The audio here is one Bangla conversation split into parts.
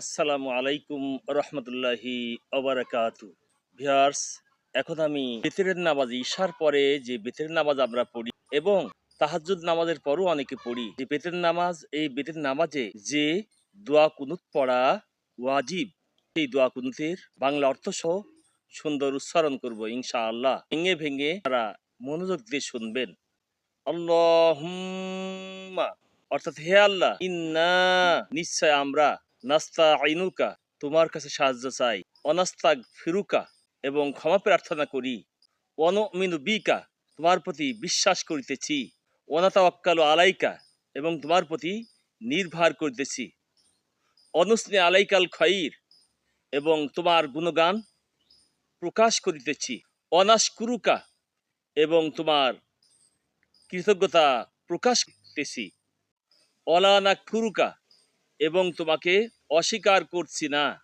আসসালামু আলাইকুম রহমতুল্লাহি অবরাকাতু। ভিয়ার্স এখন আমি বেতেরের নামাজ, ঈশার পরে যে বেতের নামাজ আমরা পড়ি এবং তাহাজ্জুদ নামাজের পরও অনেকে পড়ি, যে বেতের নামাজ, এই বেতের নামাজে যে দোয়া কুনুত পড়া ওয়াজিব এই দোয়া কুনুতের বাংলা অর্থ সহ সুন্দর উচ্চারণ করব ইনশাআল্লাহ। ভেঙে ভেঙে তারা মনোযোগ দিয়ে শুনবেন। আল্লাহুম্মা, অর্থাৎ হে আল্লাহ, ইন্না, নিশ্চয় আমরা নাস্তা আইনুকা তোমার কাছে সাহায্য চাই। অনাস্তাক ফিরুকা এবং ক্ষমা প্রার্থনা করি। অন মিনু বিকা, তোমার প্রতি বিশ্বাস করিতেছি। অনাতাওয়াক্কালু আলাইকা, এবং তোমার প্রতি নির্ভর করিতেছি। অনুস্নে আলাইকাল খয়ির এবং তোমার গুণগান প্রকাশ করিতেছি। অনাশকুরুকা, এবং তোমার কৃতজ্ঞতা প্রকাশ করতেছি। অলানা কুরুকা এবং তোমাকে অস্বীকার করছি না।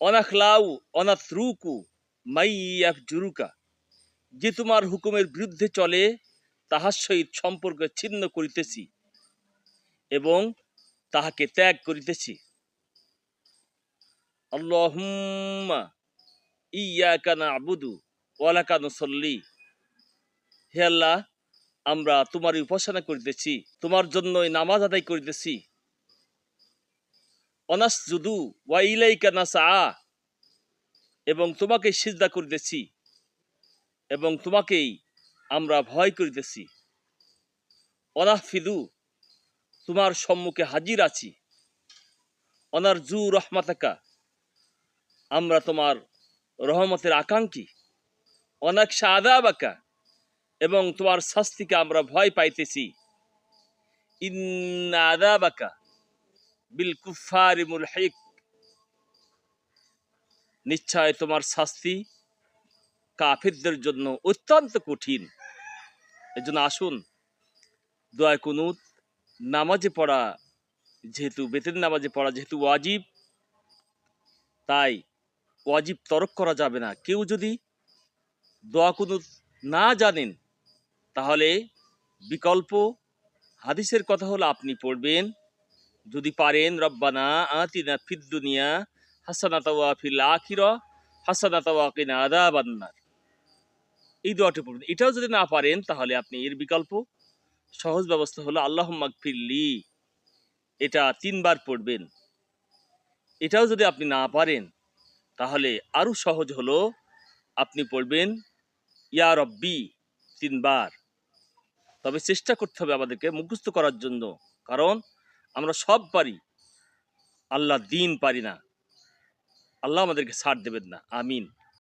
অনাখলাউ অনাথরুকু মাইয়াফ জুরুকা যে তোমার হুকুমের বিরুদ্ধে চলে, তাহার সহিত সম্পর্ক ছিন্ন করিতেছি এবং তাহাকে ত্যাগ করিতেছি। আল্লাহুম্মা ইয়াকা নাবুদু ওয়ালাকা নুসাল্লি। হে আল্লাহ, আমরা তোমার উপাসনা করিতেছি, তোমার জন্যই নামাজ আদায় করিতেছি। অনাস জুদু ওয়া ইলাইকা নাসা এবং তোমাকে সিজদা করিতেছি, এবং তোমাকেই আমরা ভয় করিতেছি। অনাফিদু, তোমার সম্মুখে হাজির আছি। অনার জু রহমাতাকা, আমরা তোমার রহমতের আকাঙ্ক্ষী। অনাকশা আদাবাকা এবং তোমার শাস্তিকে আমরা ভয় পাইতেছি। ইন্না আদাবাকা বিল নিশ্চয় তোমার শাস্তি কাফিরদের জন্য অত্যন্ত কঠিন। এজন্য আসুন, দোয়া কুনুত, নামাজে পড়া যেহেতু, বেতের নামাজে পড়া যেহেতু ওয়াজিব, তাই ওয়াজিব তরক করা যাবে না। কেউ যদি দোয়া কুনুত না জানেন, তাহলে বিকল্প হাদিসের কথা হলো আপনি পড়বেন যদি পারেন রব্বানা আতিনা ফিদ দুনিয়া হাসানাত ওয়া ফিল আখিরা, হাসানাত ওয়া কিনা আযাবান্নার এই দোয়াটি পড়বেন এটাও যদি না পারেন, তাহলে আপনি এর বিকল্প। সহজ ব্যবস্থা হলো আল্লাহ মাগফিরলি এটা তিনবার পড়বেন। এটাও যদি আপনি না পারেন, তাহলে আরও সহজ হলো, আপনি পড়বেন, ইয়া রব্বি, তিনবার। তবে চেষ্টা করতে হবে আমাদেরকে মুখস্থ করার জন্য। কারণ আমরা সব পারি। আল্লাহ দিন পারি না। আল্লাহ আমাদেরকে ছাড় দেবেন না। আমিন।